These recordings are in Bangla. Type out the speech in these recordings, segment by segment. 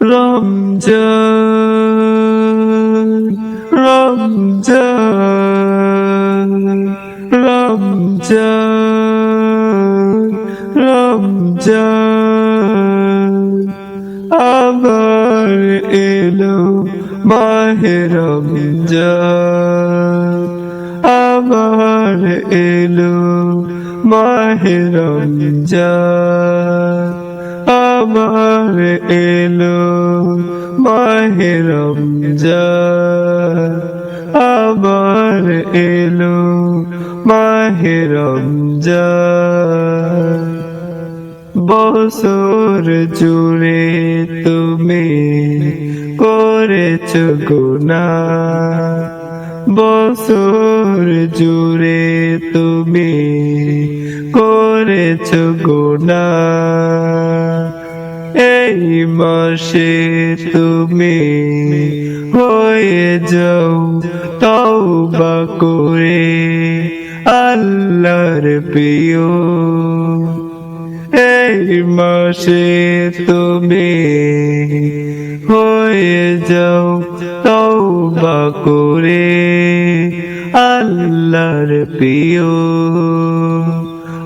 Lâm chân Lâm chân Lâm chân Lâm chân Avar elu Mahiram chân Avar elu Mahiram chân এলো মাহেরম আবার এলো মাহেরম বসর জুড়ে তুমি করেছ গুণা বসর জুড়ে তুমি করেছ গুণা এই মাসে তুমি হয়ে যাও, তওবা করে আল্লাহর প্রিয়। এই মাসে তুমি হয়ে যাও, তওবা করে আল্লাহর প্রিয়।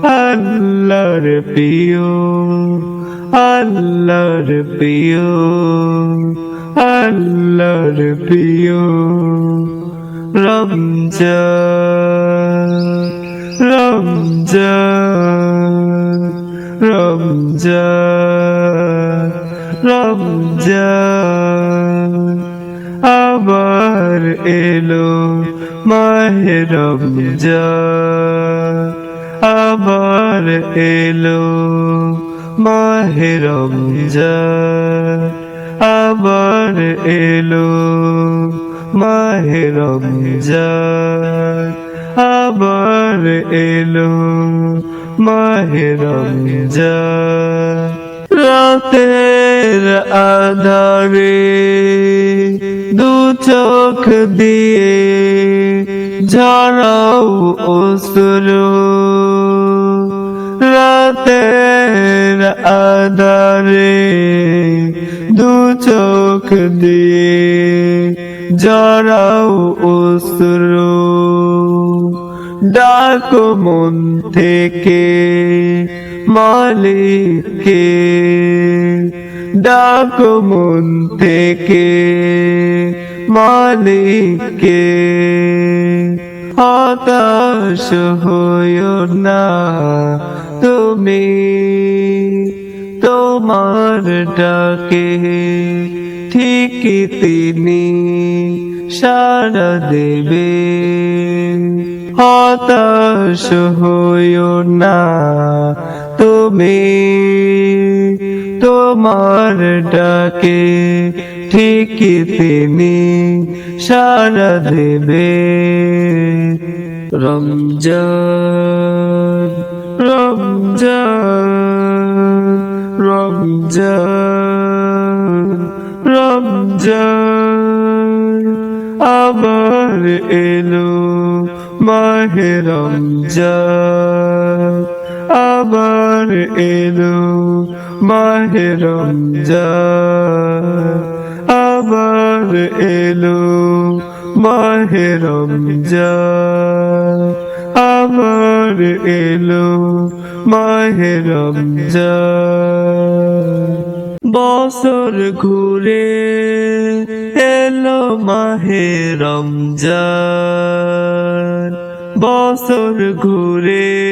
আল্লাহর প্রিয়। আল্লাহর প্রিয় আল্লাহর প্রিয়। রমজান রমজান রমজান রমজান। আবার এলো মাহে রমজান। আবার এলো মাহে রমজান আবার এলো। মাহে রমজান আবার এলো। মাহে রমজান, রাতের আধারে দু চোখ দিয়ে ঝরাও অসুরো রাতের আধারে দু চোখ দিয়ে জড়াও অসুরো ডাক মন থেকে মালিককে। ডাক মন থেকে মালিককে। হতাশ হইও না তুমি। তোমার ডাকে, ঠিক তিনি সারা দেবে। হতাশ হইও না তুমি, তোমার ডাকে, ঠিক তিনি সারা দেবে। রমজান রমজান। রমজান আবার এলো মাহে রমজান, আবার এলো মাহে রমজান, আবার এলো মাহে রমজান, আবার এলো মাহে রমজান। বছর ঘুরে এলো মাহে রমজান। বছর ঘুরে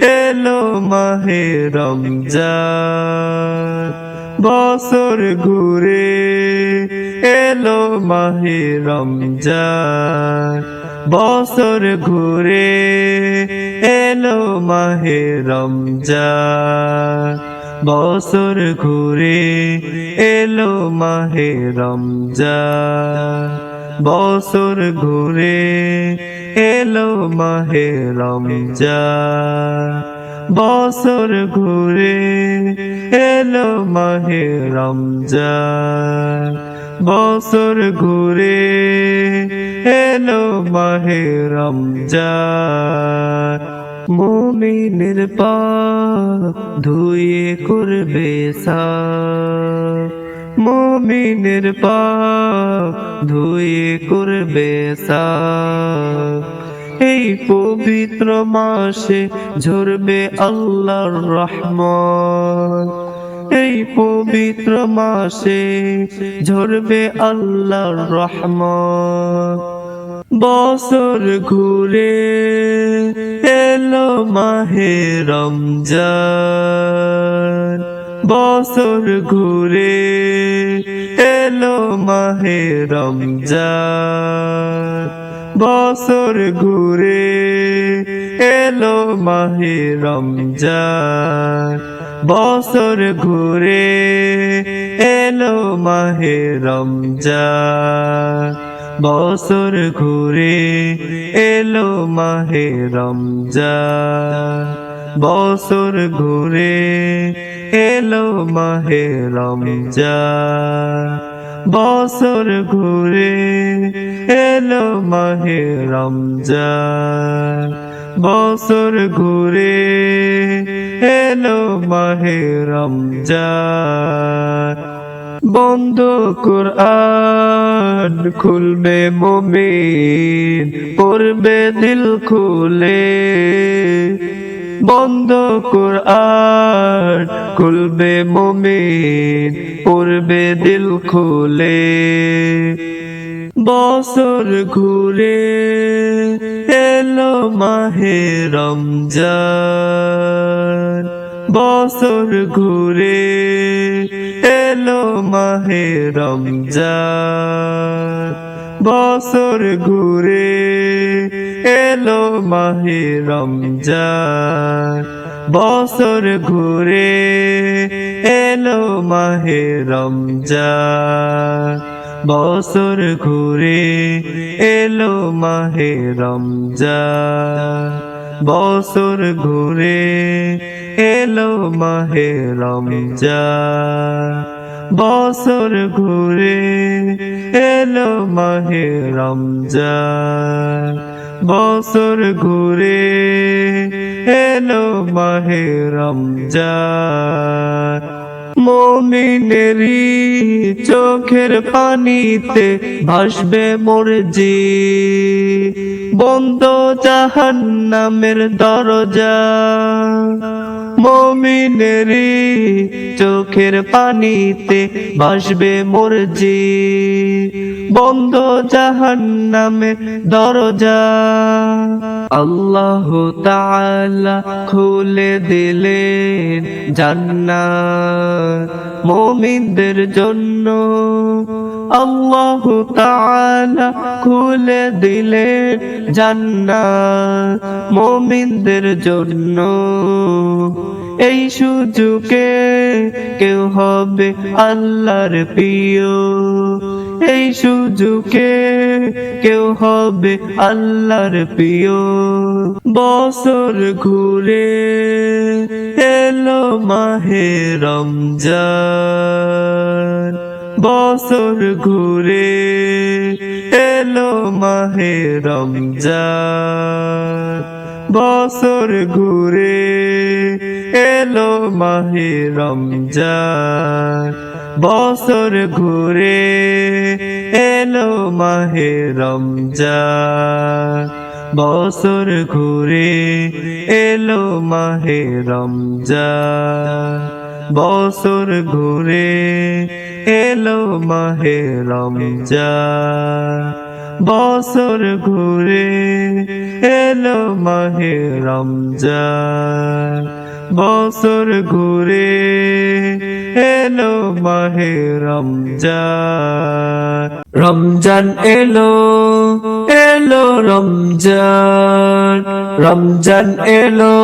এলো মাহে রমজান। বছর ঘুরে এলো মাহে রমজান। বছর ঘুরে এলো মাহে রমজান, বছর ঘুরে এলো মাহে রমজান, বছর ঘুরে এলো মাহে রমজান, বছর ঘুরে এলো মাহে রমজান, বছর ঘুরে এলো মাহে রমজান। মুমিনের পা ধুয়ে করবে সা মমিনের পাপ ধুয়ে করবে সাফ এই পবিত্র মাসে ঝরবে আল্লাহর রহমত। এই পবিত্র মাসে ঝরবে আল্লাহর রহমত। বছর ঘুরে এলো মাহে রমজান। বছর ঘুরে এলো মাহে রমজান। বছর ঘুরে এলো মাহে রমজান। বছর ঘুরে এলো মাহে রমজান। বছর ঘুরে এলো মাহে রমজান। বছর ঘুরে এলো মাহে রমজান। বছর ঘুরে এলো মাহে রমজান। বছর ঘুরে এলো মাহে রমজান। বন্ধ কোরআন খুলবে মমিন, পড়বে দিল খুলে। বন্ধ কোরআন খুলবে মমিন, পড়বে দিল খুলে। বছর ঘুরে এলো মাহে রমজান। বছর ঘুরে এলো মাহে রমজান। বছর ঘুরে এলো মাহে রমজান। বছর ঘুরে এলো মাহে রমজান। বছর ঘুরে এলো মাহে রমজান। বছর ঘুরে এলো মাহে রমজান। বছর ঘুরে এলো মাহে রমজান। বছর ঘুরে এলো মাহে রমজান। মমিনেরি চোখের পানিতে ভাসবে মরজি। বন্ধ জাহান নামের দরজা। মমিনেরি চোখের পানিতে ভাসবে মরজি বন্ধ জাহান নামের দরজা। আল্লাহ তাআলা খুলে দিলেন জান্নাত মুমিনদের জন্য। আল্লাহ তাআলা খুলে দিলেন জান্নাত মুমিনদের জন্য। এই সুযোগে কেউ হবে আল্লাহর প্রিয়। এই সুযোগে কেউ হবে আল্লাহর প্রিয়। বছর ঘুরে এলো মাহে রমজান। বছর ঘুরে এলো মাহে রমজান। বছর ঘুরে এলো মাহে রমজান। বছর ঘুরে এলো মাহে রমজান। বছর ঘুরে এলো মাহে রমজান। বছর ঘুরে এলো মাহে রমজান। বছর ঘুরে এলো মাহে রমজান। বছর ঘুরে এলো মাহে রমজান। রমজান এলো এলো রমজান। রমজান এলো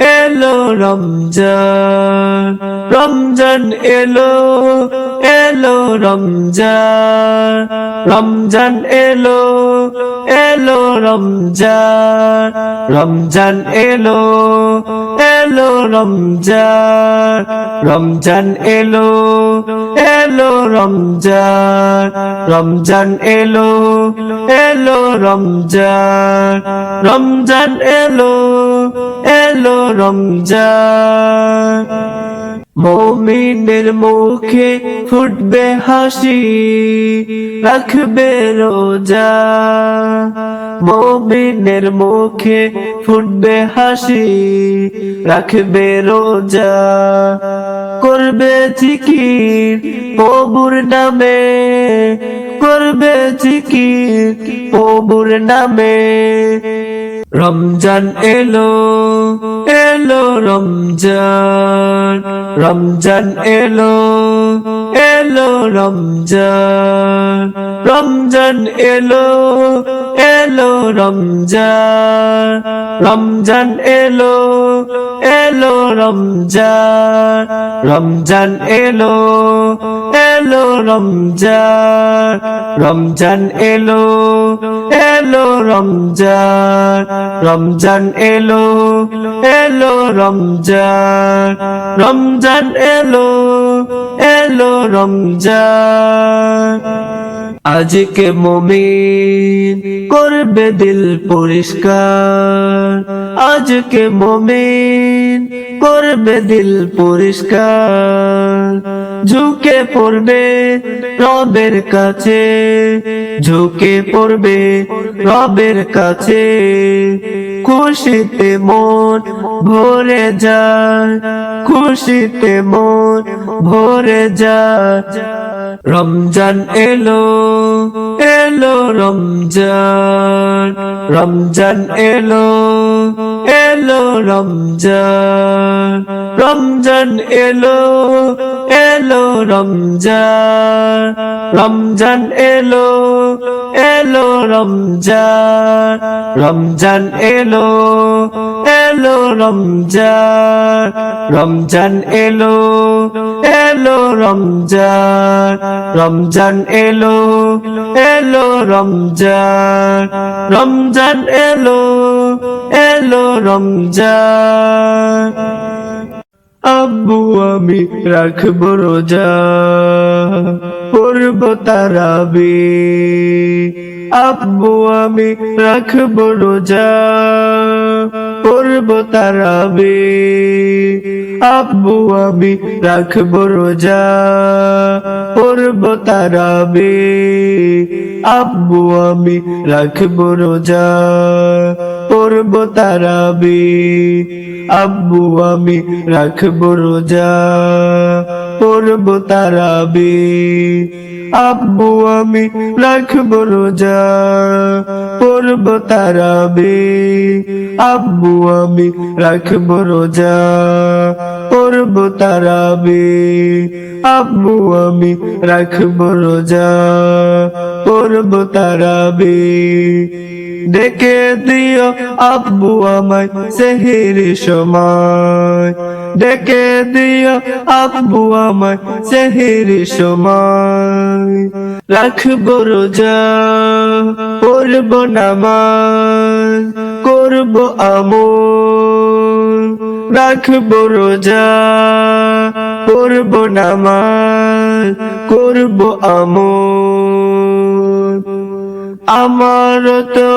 Hello, Ramzan. Ramzan, Hello. Hello, Ramzan. Ramzan, Hello. Hello, Ramzan. Ramzan, Hello. Hello, Ramzan. Ramzan, Hello. Hello, Ramzan. Ramzan, Hello. Hello, Ramzan. Ramzan, Hello. Hello Ramzan. মমিনের মুখে ফুটবে হাসি, রাখবে রোজা। মমিনের মুখে ফুটবে হাসি, রাখবে রোজা। করবে জিকির প্রভুর নামে, করবে জিকির প্রভুর নামে। রমজান এলো এলো রমজান। রমজান এলো এলো রমজান। রমজান এলো এলো রমজান। রমজান এলো এলো রমজান। রমজান এলো এলো রমজান। রমজান এলো এলো রমজান। রমজান এলো এলো রমজান। রমজান এলো এলো রমজান। আজকে মমিন করবে দিল পরিষ্কার। আজকে মমিন করবে দিল পরিষ্কার। ঝুঁকে পড়বে রবের কাছে, ঝুঁকে পড়বে রবের কাছে। খুশিতে মন ভরে যায়, খুশিতে মন ভরে যায়। রমজান এলো এলো রমজান। রমজান এলো এলো রমজান। রমজান এলো এলো রমজান। রমজান এলো এলো রমজান। রমজান এলো এলো রমজান। রমজান এলো এলো রমজান। রমজান এলো এলো রমজান। রমজান এলো এলো রমজান। আব্বু, আমি রাখব রোজা পড়ব তারাবি। আব্বু, আমি রাখব রোজা। পড়ব তারাবি আব্বু আমি রাখব রোজা। পড়ব তারাবি আব্বু আমি রাখব রোজা। পড়ব তারাবি আব্বু আমি রাখব রোজা। পড়ব তারাবি আব্বু, আমি রাখব রোজা। পড়ব তারাবি আব্বু, আমি রাখব রোজা। পড়ব তারাবি আব্বু, আমি রাখব রোজা। পড়ব তারাবি ডেকে দিও আব্বু আমায় সেহির সময়। ডেকে দিও আব্বু আমায় সেহির সময়। রাখব রোজা, পড়ব নামাজ, করব আমল। রাখব রোজা করব নামাজ, করব আমল। আমার তো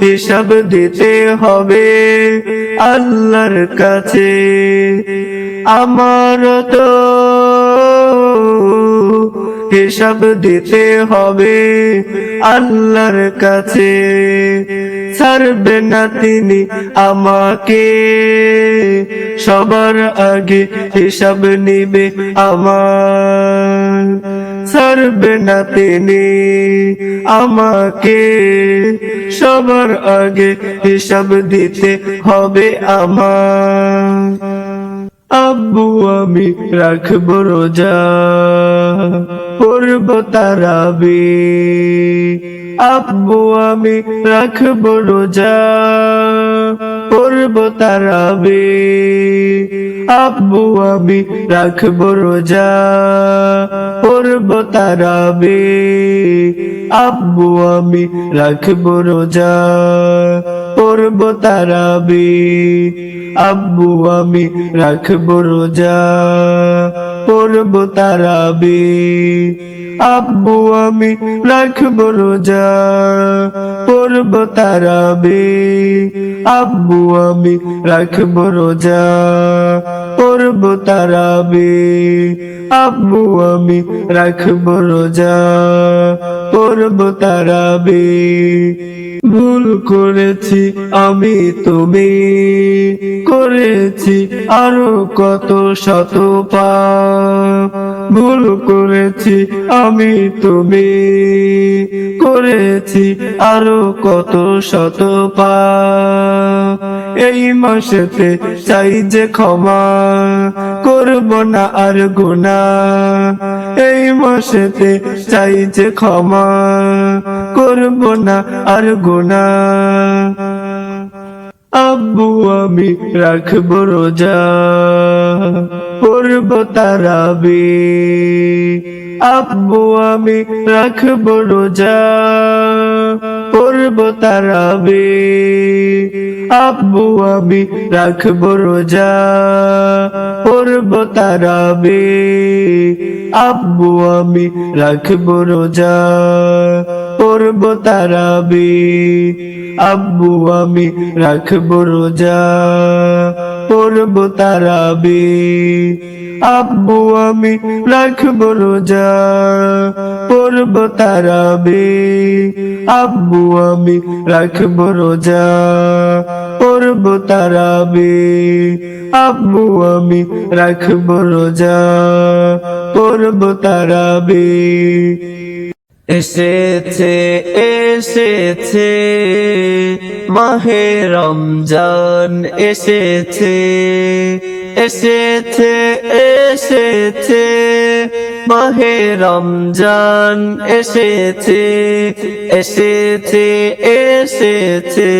হিসাব দিতে হবে আল্লাহর কাছে। আমার তো হিসাব দিতে হবে আল্লাহর কাছে। ছাড়বে না তিনি আমাকে। সবার আগে হিসাব নিবে আমার। ছাড়বে না তিনি আমাকে। সবার আগে হিসাব দিতে হবে আমার। আব্বু আমি রাখব রোজা। পড়ব তারাবি। আব্বু আমি রাখব রোজা। পড়ব তারাবি। আব্বু আমি রাখব রোজা, পড়ব তারাবি। আব্বু আমি রাখব রোজা, পড়ব তারাবি। আব্বু আমি রাখব রোজা পড়ব তারাবি আব্বু, আমি রাখব রোজা। পড়ব তারাবি আব্বু, আমি রাখব রোজা। পড়ব তারাবি আব্বু, আমি রাখব রোজা। পড়ব তারাবি। ভুল করেছি আমি তুমি। করেছি আরও কত শত ভুল করেছি আমি তুমি। করেছি আরও কত শত এই মাসেতে চাই যে ক্ষমা। করব না আর গুনা এই মাসেতে চাই যে ক্ষমা। করব না আর গোনা আব্বু আমি রাখব রোজা। পড়ব তারাবি। আব্বু আমি রাখব রোজা। পড়ব তারাবি আব্বু আমি রাখব রোজা। পড়ব তারাবি আব্বু আমি রাখব রোজা। পড়ব তারাবি আব্বু আমি রাখব রোজা। পড়ব তারাবি। আব্বু, আমি রাখব রোজা পড়ব তারাবি। আব্বু, আমি রাখব রোজা পড়ব তারাবি। আব্বু, আমি রাখব রোজা পড়ব তারাবি। এসেছে এসেছে মাহে রমজান এসেছে এসেছে এসেছে। মাহে রমজান এসেছে এসেছে এসেছে।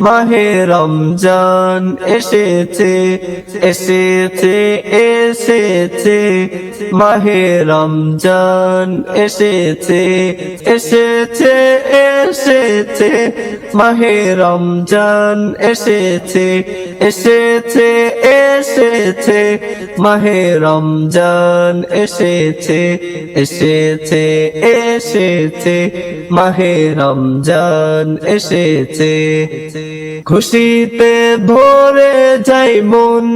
মাহে রমজান এসেছে এসেছে এসেছে। মাহে রমজান এসেছে এসেছে এসেছে। মাহে রমজান এসেছে এসেছে এসেছে, মাহে রমজান এসেছে এসেছে এসেছে, মাহে রমজান এসেছে। খুশিতে ভরে যাই মন,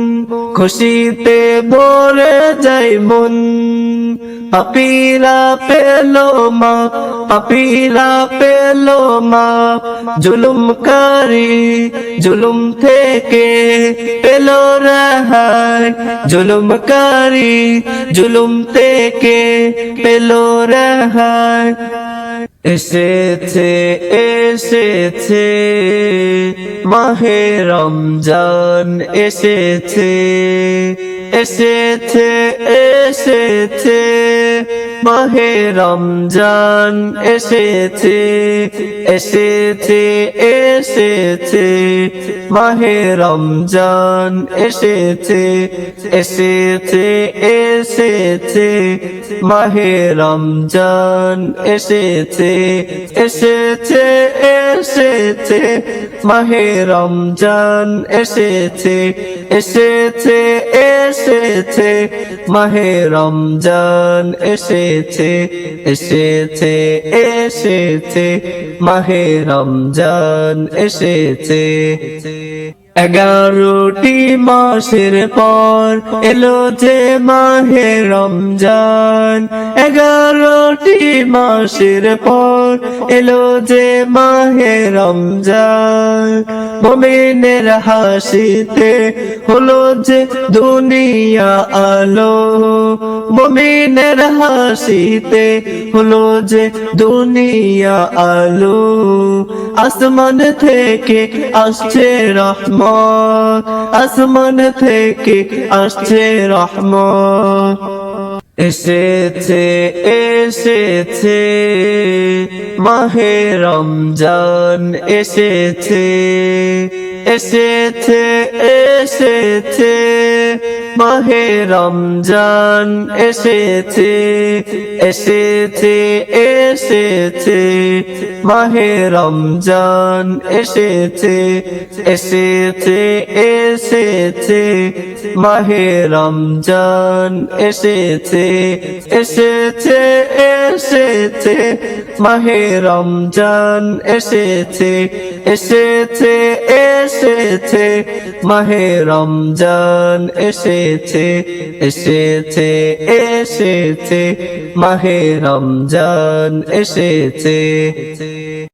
খুশিতে ভরে যাই মন পাপিলা পেল মা, পাপিলা পেল মা। জুলুমকারী, জুলুম থেকে পেল রেহাই। জুলুমকারী, জুলুম থেকে পেল রেহাই। এসেছে এসেছে, মাহে রমজান এসেছে। Esiti, esiti মাহে রমজান এসেছে এসেছে এসেছে। মাহে রমজান এসেছে এসেছে এসেছে। মাহে রমজান এসেছে এসেছে এসেছে। মাহে রমজান এসেছে এসেছে এসেছে। মাহে রমজান এসেছে এসেছে এসেছে। মাহে রমজান এসেছে। এগারোটি মাসের পর এলো যে মাহে রমজান। এগারোটি মাসের পর এলো যে মাহে রমজান। মমিনের হাসিতে হলো যে দুনিয়া আলো। মমিনের হাসিতে হলো যে দুনিয়া আলো। আসমান থেকে আসছে রহমত, আসমান থেকে আসছে রহমত। এসেছে এসেছে, মাহে রমজান এসেছে। এসেছে এসেছে মাহে রমজান এসেছে এসেছে এসেছে মাহে রমজান এসেছে এসেছে এসেছে মাহে রমজান এসেছে এসেছে এসেছে। মাহে রমজান এসেছে এসেছে এসেছে। মাহে রমজান এসেছে এসেছে এসেছে। মাহে রমজান এসেছে।